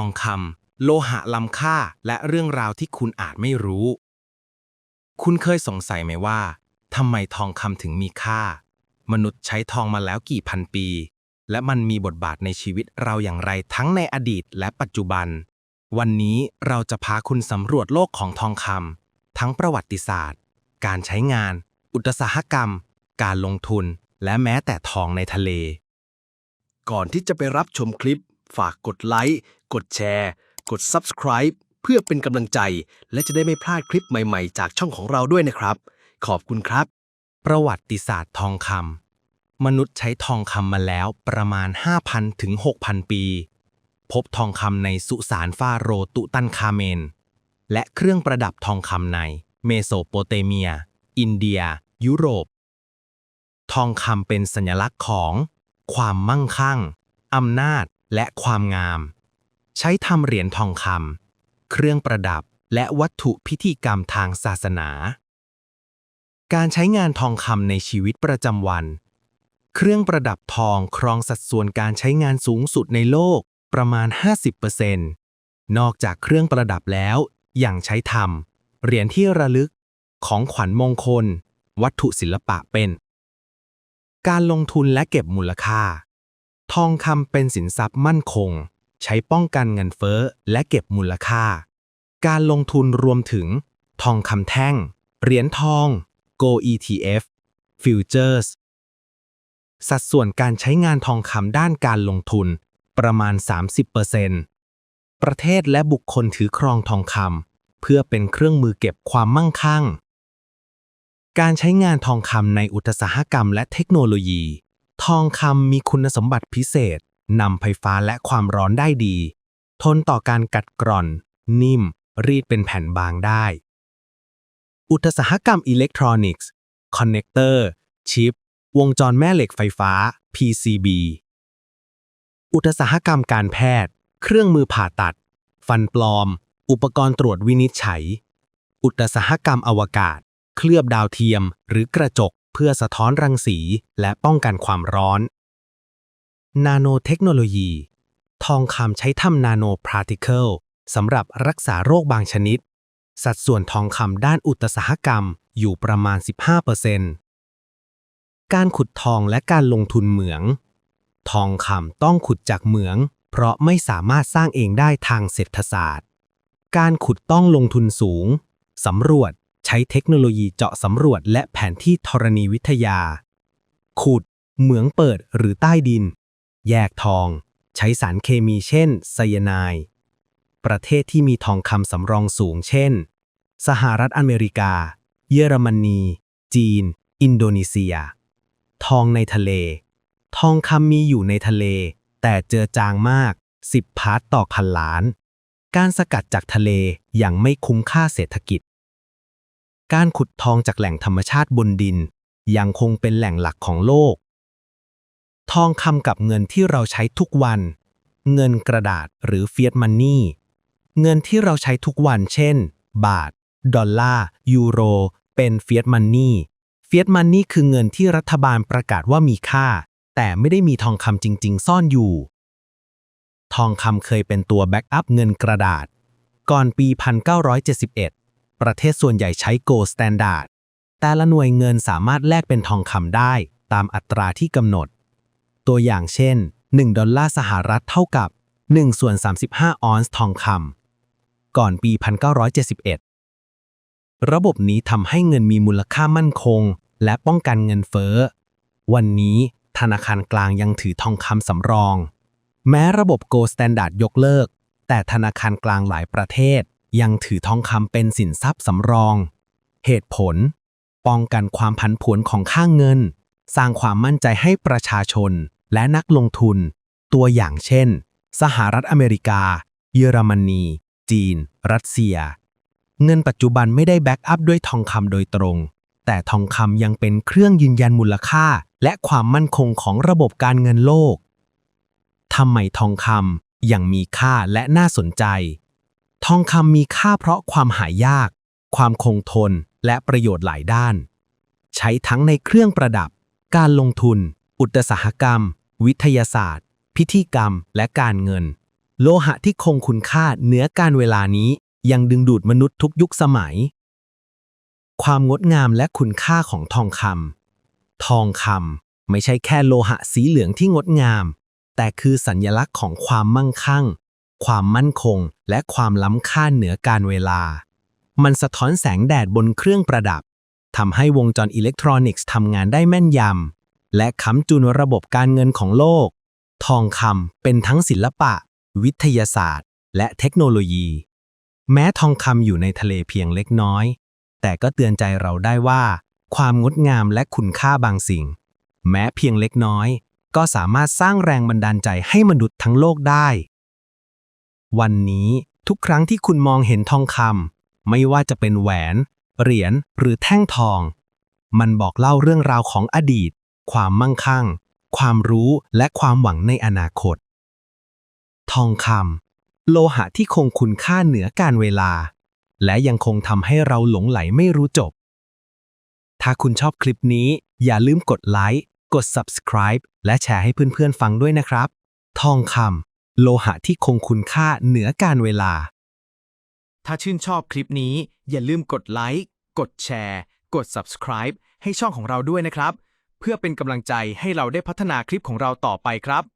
องคำโลหะล้ำค่า และเรื่องราวที่คุณอาจไม่รู้ คุณเคยสงสัยไหมว่าทำไมทองคำถึงมีค่า มนุษย์ใช้ทองมาแล้วกี่พันปี และมันมีบทบาทในชีวิตเราอย่างไรทั้งในอดีตและปัจจุบัน วันนี้เราจะพาคุณสำรวจโลกของทองคำทั้งประวัติศาสตร์ การใช้งาน อุตสาหกรรม การลงทุน และแม้แต่ทองในทะเล ก่อนที่จะไปรับชมคลิป ฝากกดไลค์ กดแชร์ กด Subscribe เพื่อเป็นกำลังใจ และจะได้ไม่พลาดคลิปใหม่ๆ จากช่องของเราด้วยนะครับ ขอบคุณครับ ประวัติศาสตร์ทองคำมนุษย์ใช้ทองคำมาแล้วประมาณ 5,000 ถึง 6,000 ปี พบทองคำในสุสานฟาโรตุตันคาเมน และเครื่องประดับทองคำในเมโสโปเตเมีย อินเดีย ยุโรป ทองคำเป็นสัญลักษณ์ของ ความมั่งคั่งอำนาจและความงาม ใช้ทำเหรียญทองคำเครื่องประดับและวัตถุพิธีกรรมทางศาสนา การใช้งานทองคำในชีวิตประจำวัน เครื่องประดับทองครองสัดส่วนการใช้งานสูงสุดในโลกประมาณ 50%นอกจากเครื่องประดับแล้วอย่างใช้ทำเหรียญที่ระลึกของขวัญมงคล วัตถุศิลปะเป็น การลงทุนและเก็บมูลค่า ทองคำเป็นสินทรัพย์มั่นคง ใช้ป้องกันเงินเฟ้อและเก็บมูลค่า การลงทุนรวมถึง ทองคำแท่ง เหรียญทอง Go ETF Futures สัดส่วนการใช้งานทองคำด้านการลงทุนประมาณ 30%ประเทศและบุคคลถือครองทองคำเพื่อเป็นเครื่องมือเก็บความมั่งคั่ง การใช้งานทองคำในอุตสาหกรรมและเทคโนโลยี ทองคำมีคุณสมบัติพิเศษ นำไฟฟ้าและความร้อนได้ดี ทนต่อการกัดกร่อน นิ่ม รีดเป็นแผ่นบางได้ อุตสาหกรรมอิเล็กทรอนิกส์ คอนเนคเตอร์ ชิป วงจรแม่เหล็กไฟฟ้า PCB อุตสาหกรรมการแพทย์ เครื่องมือผ่าตัด ฟันปลอม อุปกรณ์ตรวจวินิจฉัย อุตสาหกรรมอวกาศ เคลือบดาวเทียม หรือกระจกเพื่อสะท้อนรังสีและป้องกันความร้อน นาโนเทคโนโลยี ทองคำใช้ทำนาโนพาร์ติเคิลสำหรับรักษาโรคบางชนิด สัดส่วนทองคำด้านอุตสาหกรรมอยู่ประมาณ 15%การขุดทองและการลงทุนเหมือง ทองคำต้องขุดจากเหมือง เพราะไม่สามารถสร้างเองได้ทางเศรษฐศาสตร์ การขุดต้องลงทุนสูง สำรวจใช้เทคโนโลยีเจาะสำรวจและแผนที่ธรณีวิทยา ขุด เหมืองเปิดหรือใต้ดิน แยกทอง ใช้สารเคมีเช่นไซยาไนด์ประเทศที่มีทองคำสำรองสูงเช่น สหรัฐอเมริกา เยอรมนี จีน อินโดนีเซีย ทองในทะเล ทองคำมีอยู่ในทะเล แต่เจอจางมาก 10 พาร์ตต่อพันล้าน การสกัดจากทะเลอย่างไม่คุ้มค่าเศรษฐกิจ การขุดทองจากแหล่งธรรมชาติบนดิน ยังคงเป็นแหล่งหลักของโลก ทองคำกับเงินที่เราใช้ทุกวัน เงินกระดาษหรือเฟีย t มันนี่ เงินที่เราใช้ทุกวันเช่น บาท ดอลลาร์ ยูโร เป็นเฟีย t มันนี่เฟีย t มันนี่คือเงินที่รัฐบาลประกาศว่ามีค่า แต่ไม่ได้มีทองคำจริง ๆ ซ่อนอยู่ ทองคำเคยเป็นตัวแบ็กอัพเงินกระดาษ ก่อนปี 1971 ประเทศส่วนใหญ่ใช้ Gold Standard แต่ละหน่วยเงินสามารถแลกเป็นทองคำได้ ตามอัตราที่กำหนด ตัวอย่างเช่น 1 ดอลลาร์สหรัฐเท่ากับ1ส่วน35 ออนซ์ทองคำก่อนปี 1971 ระบบนี้ทำให้เงินมีมูลค่ามั่นคง และป้องกันเงินเฟ้อ วันนี้ธนาคารกลางยังถือทองคำสำรอง แม้ระบบ Gold Standard ยกเลิก แต่ธนาคารกลางหลายประเทศ ยังถือทองคำเป็นสินทรัพย์สำรอง เหตุผล ป้องกันความผันผวนของค่างเงิน สร้างความมั่นใจให้ประชาชน และนักลงทุน ตัวอย่างเช่น สหรัฐอเมริกา เยอรมนี จีน รัสเซีย เงินปัจจุบันไม่ได้แบ็กอัพด้วยทองคำโดยตรง แต่ทองคำยังเป็นเครื่องยืนยันมูลค่า และความมั่นคงของระบบการเงินโลกทำไมทองคำยังมีค่าและน่าสนใจ ทองคำมีค่าเพราะความหายาก ความคงทน และประโยชน์หลายด้าน ใช้ทั้งในเครื่องประดับ การลงทุน อุตสาหกรรม วิทยาศาสตร์ พิธีกรรม และการเงิน โลหะที่คงคุณค่าเหนือการเวลานี้ ยังดึงดูดมนุษย์ทุกยุคสมัย ความงดงามและคุณค่าของทองคำทองคำไม่ใช่แค่โลหะสีเหลืองที่งดงาม แต่คือสัญลักษณ์ของความมั่งคั่ง ความมั่นคง และความล้ำค่าเหนือการเวลา มันสะท้อนแสงแดดบนเครื่องประดับทำให้วงจรอิเล็กทรอนิกส์ทำงานได้แม่นยำ และค้ำจุนระบบการเงินของโลก ทองคำเป็นทั้งศิลปะ วิทยาศาสตร์ และเทคโนโลยี แม้ทองคำอยู่ในทะเลเพียงเล็กน้อย แต่ก็เตือนใจเราได้ว่า ความงดงามและคุณค่าบางสิ่ง แม้เพียงเล็กน้อย ก็สามารถสร้างแรงบันดาลใจให้มนุษย์ทั้งโลกได้ วันนี้ทุกครั้งที่คุณมองเห็นทองคำไม่ว่าจะเป็นแหวน เหรียญหรือแท่งทอง มันบอกเล่าเรื่องราวของอดีต ความมั่งคั่ง ความรู้และความหวังในอนาคต ทองคำโลหะที่คงคุณค่าเหนือการเวลา และยังคงทำให้เราหลงไหลไม่รู้จบ ถ้าคุณชอบคลิปนี้ อย่าลืมกดไลค์ กด subscribe และแชร์ให้เพื่อนๆฟังด้วยนะครับ ทองคำโลหะที่คงคุณค่าเหนือการเวลา ถ้าชื่นชอบคลิปนี้อย่าลืมกดไลค์ กดแชร์ กด subscribe ให้ช่องของเราด้วยนะครับ พื่อเป็นกำลังใจให้เราได้พัฒนาคลิปของเราต่อไปครับ